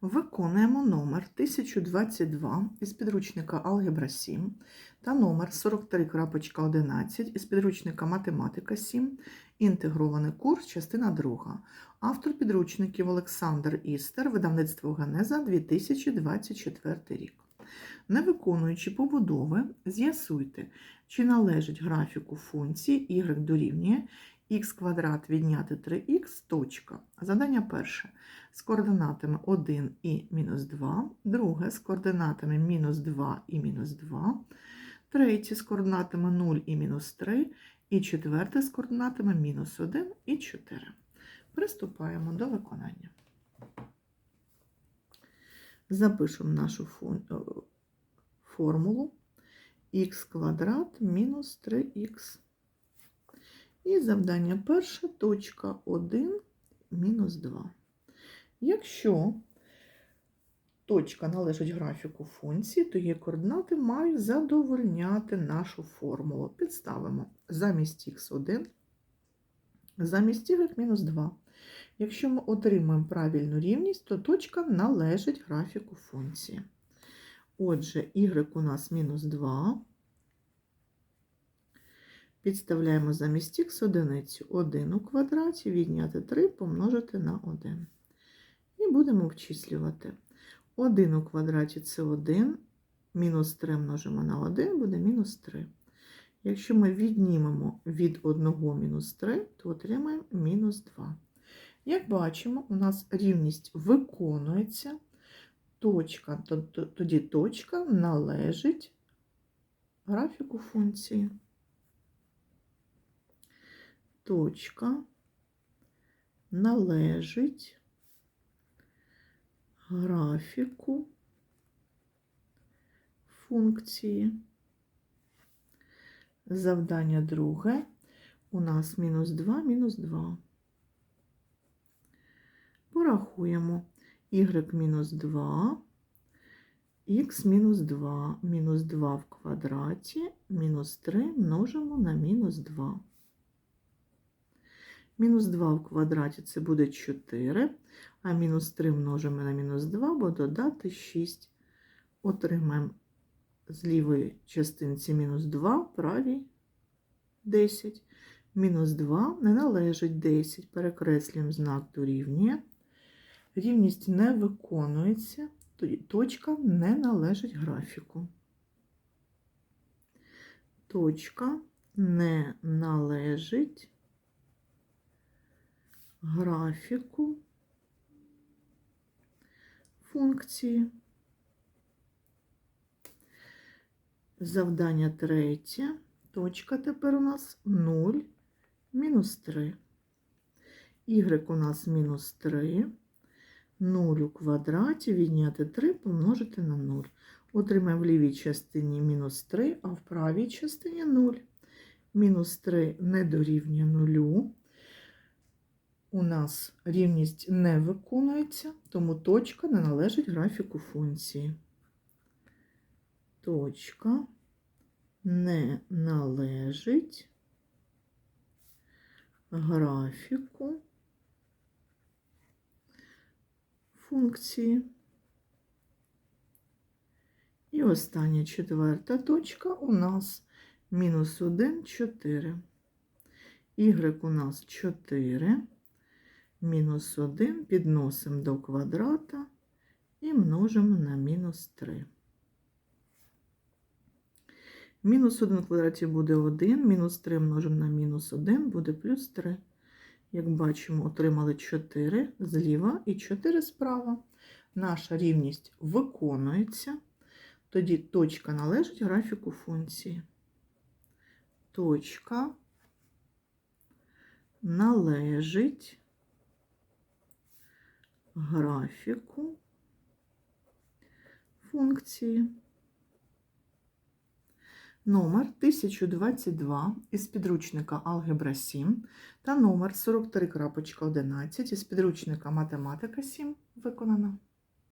Виконуємо номер 1022 із підручника Алгебра 7 та номер 43.11 із підручника Математика 7, інтегрований курс, частина 2. Автор підручників Олександр Істер, видавництво Генеза 2024 рік. Не виконуючи побудови, з'ясуйте, чи належить графіку функції y дорівнює х квадрат відняти 3х, точка. Задання перше з координатами 1 і мінус 2, друге з координатами мінус 2 і мінус 2, третє з координатами 0 і мінус 3, і четверте з координатами мінус 1 і 4. Приступаємо до виконання. Запишемо нашу е, формулу х квадрат мінус 3х. І завдання перше, точка 1 мінус 2. Якщо точка належить графіку функції, то її координати мають задовольняти нашу формулу. Підставимо замість х1, замість y мінус 2. Якщо ми отримаємо правильну рівність, то точка належить графіку функції. Отже, y у нас мінус 2. Підставляємо замість х одиницю 1 у квадраті, відняти 3 помножити на 1. І будемо обчислювати. 1 у квадраті це 1, мінус 3 множимо на 1, буде мінус 3. Якщо ми віднімемо від 1 мінус 3, то отримаємо мінус 2. Як бачимо, у нас рівність виконується, точка, тоді точка належить графіку функції. Точка належить графіку функції. Завдання друге у нас мінус 2, мінус 2. Порахуємо y мінус 2, х мінус 2, мінус 2 в квадраті, мінус 3 множимо на мінус 2. Мінус 2 в квадраті це буде 4, а мінус 3 множимо на мінус 2, бо додати 6. Отримаємо з лівої частинці мінус 2, правій 10. Мінус 2 не належить 10. Перекреслюємо знак дорівнює. Рівність не виконується, точка не належить графіку. Точка не належить графіку функції. Завдання третє. Точка тепер у нас 0, мінус 3. Y у нас мінус 3. 0 у квадраті відняти 3 помножити на 0. Отримаємо в лівій частині мінус 3, а в правій частині 0. Мінус 3 не дорівнює 0. У нас рівність не виконується, тому точка не належить графіку функції. Точка не належить графіку функції. І остання четверта точка у нас мінус 1, 4. Y у нас 4, мінус 1 підносимо до квадрата і множимо на мінус 3. Мінус 1 в квадраті буде 1, мінус 3 множимо на мінус 1 буде плюс 3. Як бачимо, отримали 4 зліва і 4 справа. Наша рівність виконується. Тоді точка належить графіку функції. Точка належить графіку функції. Номер 1022 із підручника Алгебра 7 та номер 43.11 із підручника Математика 7 виконано.